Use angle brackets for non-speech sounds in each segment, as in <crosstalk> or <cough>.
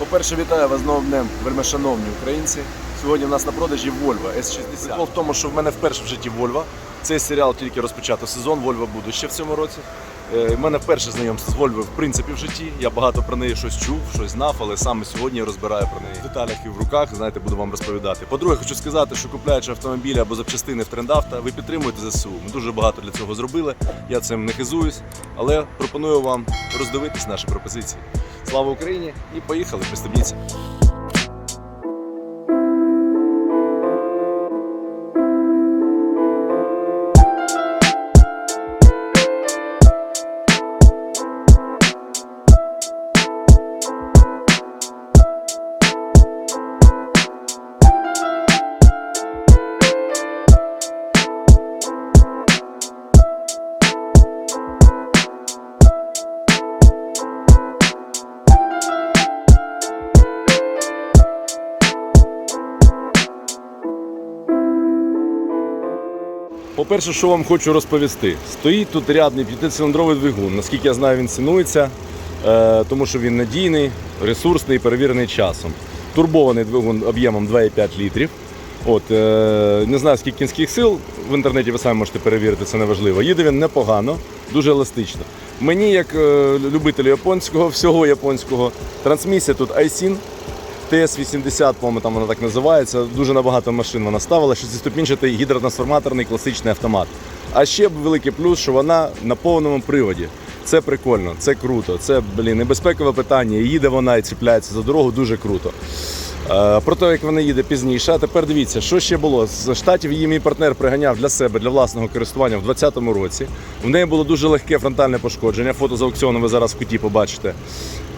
По-перше, вітаю вас з новим днем, вельмишановні українці. Сьогодні у нас на продажі Volvo S60. Прикол в тому, що в мене вперше в житті Volvo. Цей серіал тільки розпочато сезон, Volvo буде ще в цьому році. Е, У мене вперше знайомство з Volvo в принципі в житті. Я багато про неї щось чув, щось знав, але саме сьогодні я розбираю про неї в деталях і в руках. Знаєте, буду вам розповідати. По-друге, хочу сказати, що купляючи автомобілі або запчастини в трендавто, ви підтримуєте ЗСУ. Ми дуже багато для цього зробили. Я цим не хизуюсь, але пропоную вам роздивитись наші пропозиції. Слава Україні! І поїхали, пристебніться. По-перше, що вам хочу розповісти, стоїть тут рядний п'ятициліндровий двигун. Наскільки я знаю, він цінується, е, тому що він надійний, ресурсний перевірений часом. Турбований двигун об'ємом 2,5 літрів. От, е, не знаю, скільки кінських сил, в інтернеті ви самі можете перевірити, це не важливо. Їде він непогано, дуже еластично. Мені, як е, любителю японського, всього японського, трансмісія тут Aisin, ТС-80, по-моєму, там вона так називається. Дуже набагато машин вона ставила. Шестиступінчатий гідротрансформаторний класичний автомат. А ще великий плюс, що вона на повному приводі. Це прикольно, це круто. Це блін, небезпекове питання. Їде вона і чіпляється за дорогу дуже круто. Е, Про те, як вона їде пізніше. А тепер дивіться, що ще було. З штатів її мій партнер приганяв для себе, для власного користування в 2020 році. В неї було дуже легке фронтальне пошкодження. Фото з аукціону ви зараз в куті побачите.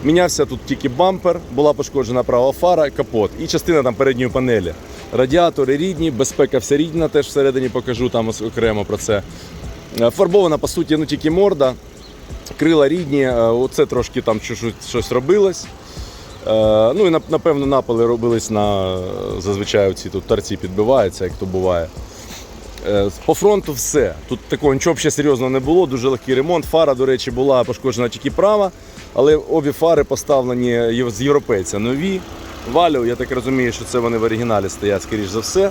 Мінявся тут тільки бампер, була пошкоджена права фара, капот і частина там передньої панелі. Радіатори рідні, безпека вся рідна, теж всередині покажу там окремо про це. Е, Фарбована, по суті, ну тільки морда, крила рідні, е, оце трошки там щось, робилось. Е, Ну і напевно напали робились на зазвичай ці тут торці підбиваються, як то буває. По фронту все. Тут такого нічого ще серйозного не було, дуже легкий ремонт. Фара, до речі, була пошкоджена тільки права, але обі фари поставлені з європейця нові. Валю, я так розумію, що це вони в оригіналі стоять, скоріш за все,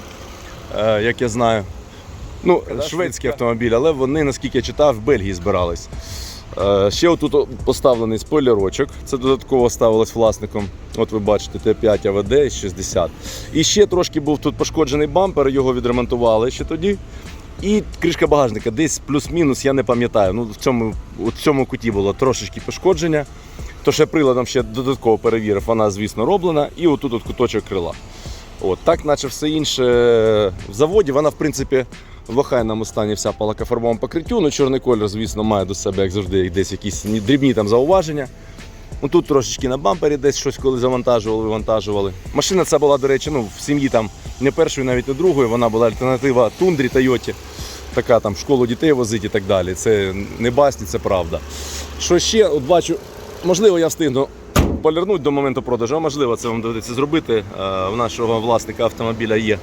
е, як я знаю. Ну, шведські автомобілі, але вони, наскільки я читав, в Бельгії збирались. Е, Ще отут поставлений спойлерочок. Це додатково ставилось власником. От ви бачите, Т5 АВД 60. І ще трошки був тут пошкоджений бампер, його відремонтували ще тоді. І кришка багажника десь плюс-мінус, я не пам'ятаю. Ну, в цьому, в цьому куті було трошечки пошкодження. То ще приладом ще додатково перевірив, вона, звісно, роблена. І отут от куточок крила. От, так, наче все інше в заводі, вона, в принципі, в охайному стані вся по лакофарбовому покриттю. Ну, чорний колір, звісно, має до себе, як завжди, десь якісь дрібні там зауваження. Ну, тут трошечки на бампері десь щось коли завантажували, вивантажували. Машина ця була, до речі, ну, в сім'ї там не першої, навіть не другої. Вона була альтернатива тундрі Тойоті. Така там школу дітей возить і так далі. Це не басні, це правда. Що ще? От бачу, можливо, я встигну полірнути до моменту продажу, а можливо, це вам доведеться зробити. Е, У нашого власника автомобіля є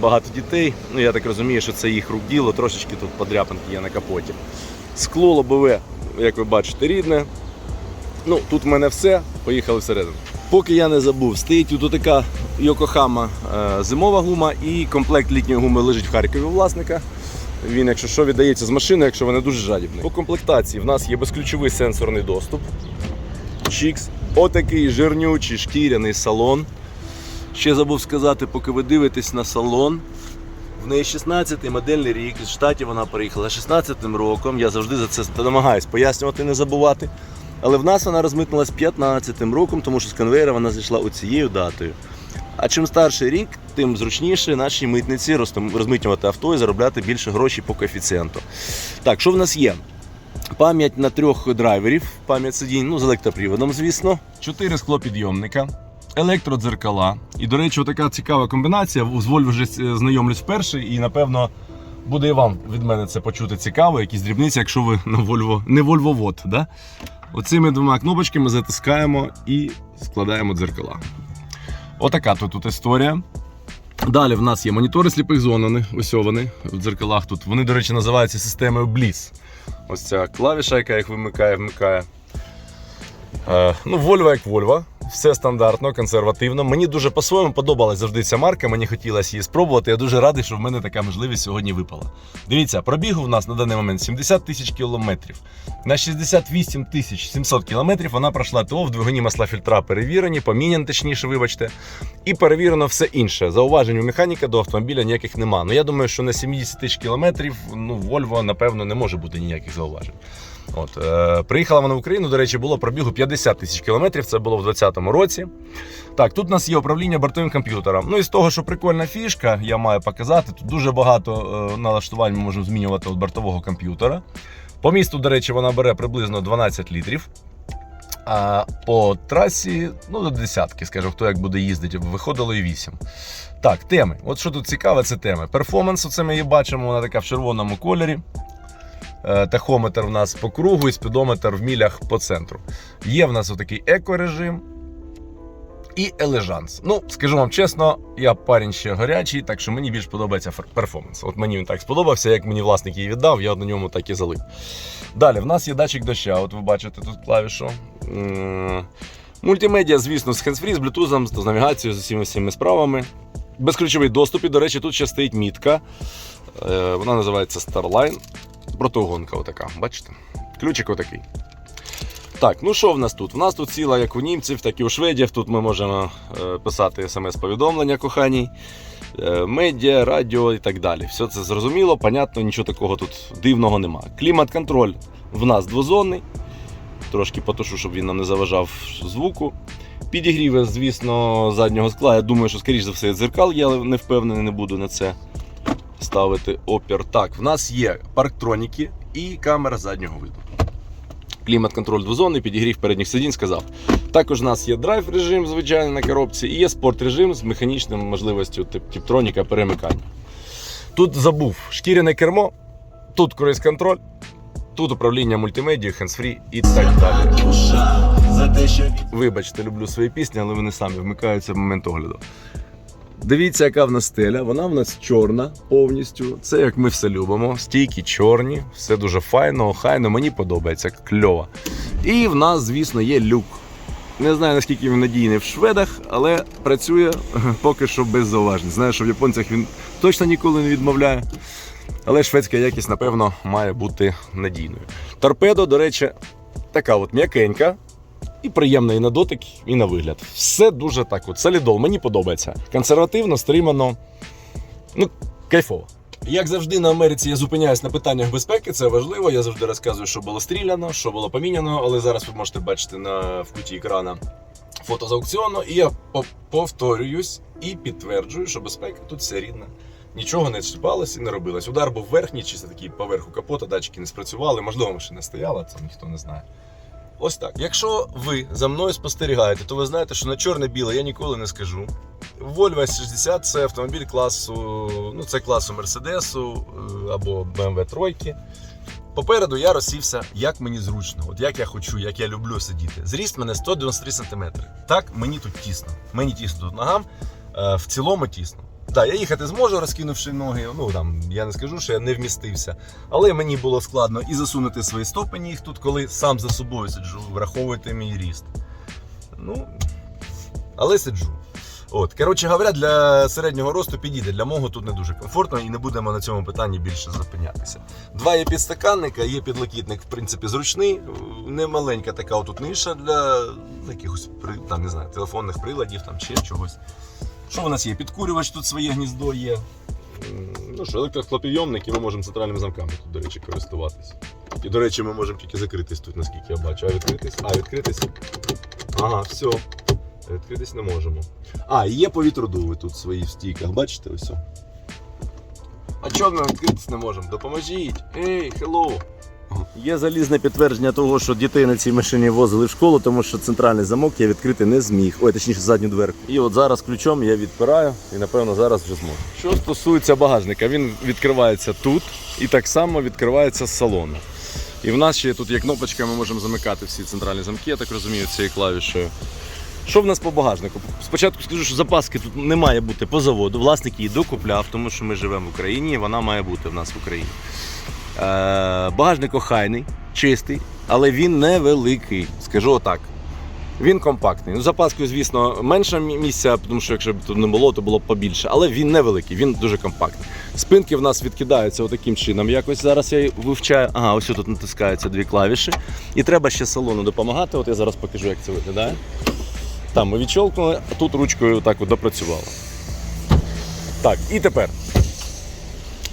багато дітей. Ну, я так розумію, що це їх рук діло, трошечки тут подряпинки є на капоті. Скло лобове, як ви бачите, рідне. Ну, тут в мене все. Поїхали всередину. Поки я не забув, стоїть тут така Йокохама е, зимова гума і комплект літньої гуми лежить в Харкові у власника. Він, якщо що, віддається з машини, якщо вони дуже жадібні. По комплектації в нас є безключовий сенсорний доступ. Чікс. Отакий жирнючий шкіряний салон. Ще забув сказати, поки ви дивитесь на салон. В неї 16-й модельний рік, з штатів вона приїхала 16-м роком. Я завжди за це намагаюсь пояснювати, не забувати. Але в нас вона розмитнулась 15-м роком, тому що з конвейера вона зайшла оцією датою. А чим старший рік, тим зручніше нашій митниці розмитнювати авто і заробляти більше грошей по коефіцієнту. Так, що в нас є? Пам'ять на трьох драйверів, пам'ять сидінь, ну з електроприводом, звісно. Чотири склопідйомника, електродзеркала. І, до речі, така цікава комбінація. З Volvo вже е, знайомлюсь вперше, і напевно буде і вам від мене це почути цікаво, якісь дрібниці, якщо ви на Volvo, не Volvo да? Оцими двома кнопочками затискаємо і складаємо дзеркала. Отака тут, тут історія. Далі в нас є монітори сліпих зон, ось вони в дзеркалах тут. Вони, до речі, називаються системою Bliss. Ось ця клавіша, яка їх вимикає, вмикає. Е, ну, Volvo як Volvo. Все стандартно, консервативно. Мені дуже по-своєму подобалась завжди ця марка. Мені хотілося її спробувати. Я дуже радий, що в мене така можливість сьогодні випала. Дивіться, пробігу в нас на даний момент 70 тисяч кілометрів. На 68 тисяч 700 кілометрів вона пройшла ТО в двигуні масла фільтра перевірені, поміняні, точніше, вибачте. І перевірено все інше. Зауважень у механіка до автомобіля ніяких нема. Ну я думаю, що на 70 тисяч кілометрів ну, Volvo, напевно, не може бути ніяких зауважень. От, е, приїхала вона в Україну, до речі, було пробігу 50 тисяч кілометрів, це було в 2020 році. Так, тут у нас є управління бортовим комп'ютером. Ну і з того, що прикольна фішка, я маю показати. Тут дуже багато е, налаштувань ми можемо змінювати від бортового комп'ютера. По місту, до речі, вона бере приблизно 12 літрів. А по трасі, ну, до десятки, скажу, хто як буде їздити, виходило і 8. Так, теми. От що тут цікаве, це теми. Перформанс, оце ми її бачимо, вона така в червоному кольорі. Е, Тахометр в нас по кругу і спідометр в мілях по центру. Є в нас отакий екорежим і ележанс. Ну, скажу вам чесно, я парень ще гарячий, так що мені більш подобається перформанс. От мені він так сподобався, як мені власник її віддав, я на ньому так і залив. Далі, в нас є датчик доща. От ви бачите тут клавішу. Мультимедіа, звісно, з хендсфрі, з блютузом, з навігацією, з усіма всіми справами. Безключовий доступ, і, до речі, тут ще стоїть мітка. Е, Вона називається Starline. Протогонка отака, бачите? Ключик отакий. Так, ну що в нас тут? В нас тут ціла як у німців, так і у шведів. Тут ми можемо е, писати смс-повідомлення коханій, е, медіа, радіо і так далі. Все це зрозуміло, понятно, нічого такого тут дивного нема. Клімат-контроль в нас двозонний. Трошки потушу, щоб він нам не заважав звуку. Підігріви, звісно, заднього скла. Я думаю, що, скоріш за все, дзеркал але не впевнений, не буду на це ставити опір. Так, в нас є парктроніки і камера заднього виду. Клімат-контроль двозонний, підігрів передніх сидінь, сказав. Також у нас є драйв режим, звичайно, на коробці, і є спорт режим з механічним можливістю тіптроніка перемикання. Тут забув шкіряне кермо, тут круїз контроль, тут управління мультимедією, хендсфрі і так далі. Вибачте, люблю свої пісні, але вони самі вмикаються в момент огляду. Дивіться, яка в нас стеля. Вона в нас чорна повністю. Це як ми все любимо. Стійки чорні, все дуже файно, охайно, мені подобається, кльово. І в нас, звісно, є люк. Не знаю, наскільки він надійний в шведах, але працює поки що без зауважень. Знаю, що в японцях він точно ніколи не відмовляє. Але шведська якість, напевно, має бути надійною. Торпедо, до речі, така от м'якенька, і приємна і на дотик, і на вигляд. Все дуже так от солідол, мені подобається. Консервативно, стримано, ну, кайфово. Як завжди на Америці я зупиняюсь на питаннях безпеки, це важливо. Я завжди розказую, що було стріляно, що було поміняно, але зараз ви можете бачити на в куті екрана фото з аукціону. І я повторююсь і підтверджую, що безпека тут вся рідна. Нічого не чіпалось і не робилось. Удар був верхній, чисто такий поверху капота, датчики не спрацювали, можливо, машина стояла, це ніхто не знає. Ось так. Якщо ви за мною спостерігаєте, то ви знаєте, що на чорне-біле я ніколи не скажу. Volvo S60 це автомобіль класу, ну це класу Мерседесу е, або BMW 3. Попереду я розсівся, як мені зручно, от як я хочу, як я люблю сидіти. Зріст мене 193 см. Так, мені тут тісно. Мені тісно тут ногам, е, в цілому тісно. Так, я їхати зможу, розкинувши ноги. Ну там я не скажу, що я не вмістився. Але мені було складно і засунути свої стопені їх тут, коли сам за собою сиджу, враховуйте мій ріст. Ну, але сиджу. От, коротше говоря, для середнього росту підійде. Для мого тут не дуже комфортно і не будемо на цьому питанні більше зупинятися. Два є підстаканника, є підлокітник, в принципі, зручний. Не маленька така отут ниша для якихось там, не знаю, телефонних приладів там, чи чогось. Що у нас є? Підкурювач, тут своє гніздо є. Ну що, електрохлопідйомник, і ми можемо центральними замками тут, до речі, користуватись. І, до речі, ми можемо тільки закритись тут, наскільки я бачу. А відкритись? А, відкритись. Ага, все. Відкритись не можемо. А, і є повітродуви тут свої в стійках, бачите ось. А чого ми відкритись не можемо? Допоможіть! Ей, хеллоу! Є залізне підтвердження того, що дітей на цій машині возили в школу, тому що центральний замок я відкрити не зміг. Ой, точніше, задню дверку. І от зараз ключом я відпираю і напевно зараз вже зможу. Що стосується багажника, він відкривається тут і так само відкривається з салону. І в нас ще тут є кнопочка, ми можемо замикати всі центральні замки, я так розумію, цією клавішею. Що в нас по багажнику? Спочатку скажу, що запаски тут не має бути по заводу. Власник її докупляв, тому що ми живемо в Україні і вона має бути в нас в Україні. Е, багажник охайний, чистий, але він невеликий. Скажу отак. Він компактний. Ну, запаскою, звісно, менше місця, тому що якщо б тут не було, то було б побільше. Але він невеликий, він дуже компактний. Спинки в нас відкидаються отаким чином. Якось зараз я вивчаю. Ага, ось тут натискаються дві клавіші. І треба ще салону допомагати. От я зараз покажу, як це виглядає. Там ми відщолкнули, а тут ручкою так от допрацювали. Так, і тепер.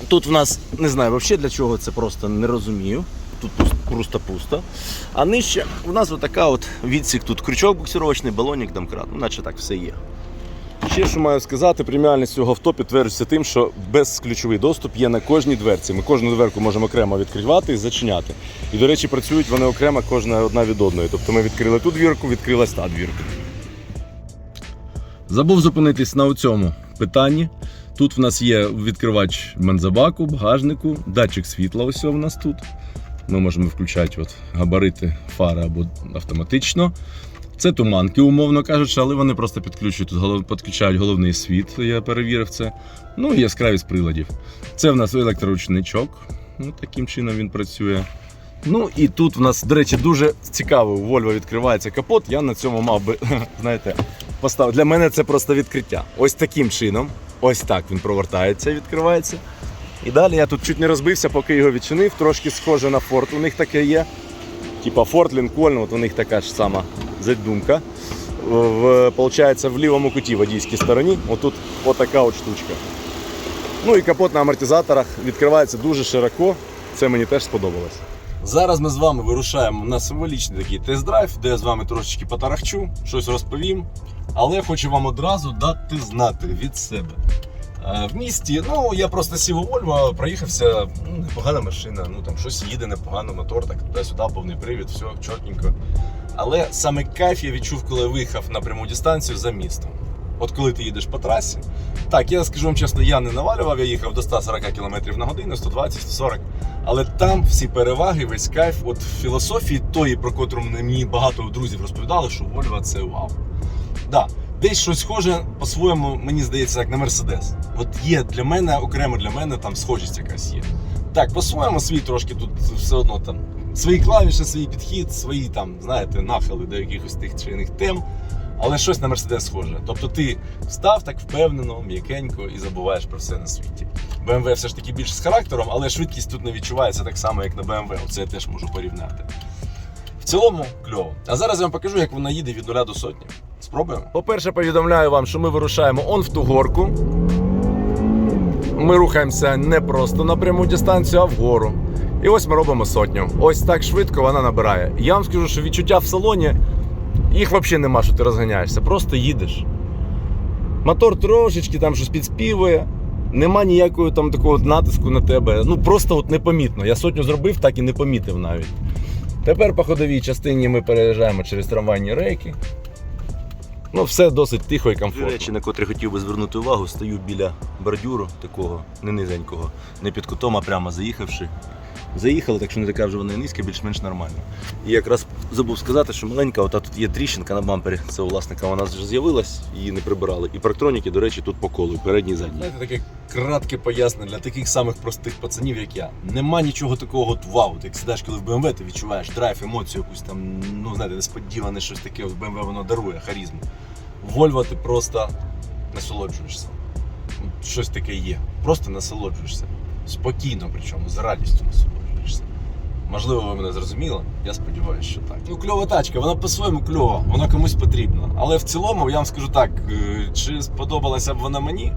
Тут в нас не знаю взагалі для чого це просто не розумію. Тут просто пусто. А нижче у нас отака от відсік, тут крючок буксировочний, балонник, домкрат. Ну, наче так все є. Ще що маю сказати, преміальність цього авто підтверджується тим, що безключовий доступ є на кожній дверці. Ми кожну дверку можемо окремо відкривати і зачиняти. І, до речі, працюють вони окремо кожна одна від одної. Тобто ми відкрили ту двірку, відкрилась та двірка. Забув зупинитись на цьому питанні. Тут в нас є відкривач бензобаку, багажнику, датчик світла. Ось у нас тут. Ми можемо включати от габарити фари або автоматично. Це туманки, умовно кажучи, але вони просто підключують, тут підключають головний світ, я перевірив це. Ну і яскравість приладів. Це в нас електроручничок. Ну, таким чином він працює. Ну і тут в нас, до речі, дуже цікаво, у Volvo відкривається капот. Я на цьому мав би, <laughs> знаєте, поставити. Для мене це просто відкриття. Ось таким чином. Ось так він провертається і відкривається. І далі я тут чуть не розбився, поки його відчинив. Трошки схоже на Ford. У них таке є. Типа Ford Lincoln, от у них така ж сама задумка. В, в лівому куті водійській стороні. Отут отака от штучка. Ну і капот на амортизаторах відкривається дуже широко. Це мені теж сподобалось. Зараз ми з вами вирушаємо на символічний такий тест-драйв, де я з вами трошечки потарахчу, щось розповім. Але хочу вам одразу дати знати від себе. Е, В місті, ну я просто сів у Вольво, проїхався, ну, непогана машина, ну там щось їде, непогано, мотор, так туди-сюди, повний привід, все чотненько. Але саме кайф я відчув, коли виїхав на пряму дистанцію за містом. От коли ти їдеш по трасі. Так, я скажу вам чесно, я не навалював, я їхав до 140 км на годину, 120-140. Але там всі переваги, весь кайф. От в філософії тої, про котру мені багато друзів розповідали, що Volvo це вау. Да, десь щось схоже, по-своєму, мені здається, як на Мерседес. От є для мене, окремо для мене, там схожість якась є. Так, по-своєму свій трошки тут все одно там. Свої клавіші, свій підхід, свої там, знаєте, нахили до якихось тих чи інших тем. Але щось на Мерседес схоже. Тобто ти встав так впевнено, м'якенько і забуваєш про все на світі. BMW все ж таки більше з характером, але швидкість тут не відчувається так само, як на BMW. Оце я теж можу порівняти. В цілому кльово. А зараз я вам покажу, як вона їде від нуля до сотні. Спробуємо. По-перше, повідомляю вам, що ми вирушаємо он в ту горку. Ми рухаємося не просто на пряму дистанцію, а вгору. І ось ми робимо сотню. Ось так швидко вона набирає. Я вам скажу, що відчуття в салоні їх взагалі нема, що ти розганяєшся, просто їдеш. Мотор трошечки там щось підспівує, нема ніякого там такого натиску на тебе. Ну просто от непомітно. Я сотню зробив, так і не помітив навіть. Тепер по ходовій частині ми переїжджаємо через трамвайні рейки. Ну, все досить тихо і комфортно. речі, на котрі хотів би звернути увагу, стою біля бордюру такого, не низенького, не під кутом, а прямо заїхавши. Заїхали, так що не така вже вона і низька, більш-менш нормально. І якраз забув сказати, що маленька, ота тут є тріщинка на бампері. Це власника вона вже з'явилась, її не прибирали. І парктроніки, до речі, тут по колу, передній задній. Знаєте, таке кратке пояснення для таких самих простих пацанів, як я. Нема нічого такого от вау. Ти як сідаєш, коли в BMW, ти відчуваєш драйв, емоцію, якусь там, ну знаєте, несподіване щось таке в BMW воно дарує харізму. В Volvo ти просто насолоджуєшся. Щось таке є. Просто насолоджуєшся. Спокійно, причому, з радістю насолоджуєшся. Можливо, ви мене зрозуміли. Я сподіваюся, що так. Ну, кльова тачка, вона по-своєму кльова, вона комусь потрібна. Але в цілому, я вам скажу так, е, чи сподобалася б вона мені?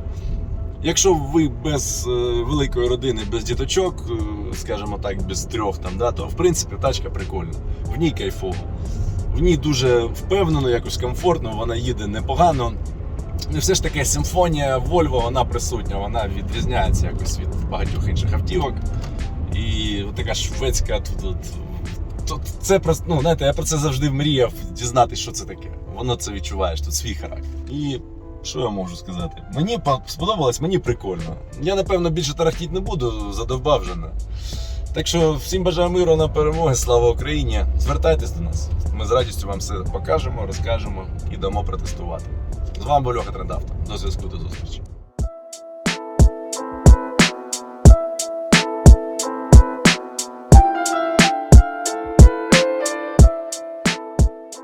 Якщо ви без е, великої родини, без діточок, е, скажімо так, без трьох там, да, то в принципі тачка прикольна. В ній кайфово. В ній дуже впевнено, якось комфортно, вона їде непогано. Ну, все ж таки симфонія Volvo, вона присутня, вона відрізняється якось від багатьох інших автівок. І така шведська тут. тут Тут це ну, знаєте, я про це завжди мріяв дізнатися, що це таке. Воно це відчуваєш, тут свій характер. І що я можу сказати? Мені сподобалось, мені прикольно. Я, напевно, більше тарахтіти не буду, задовбав вже. Так що всім бажаю миру на перемоги, слава Україні! Звертайтесь до нас. Ми з радістю вам все покажемо, розкажемо і дамо протестувати. З вами був Льоха Трендавто. До зв'язку, до зустрічі.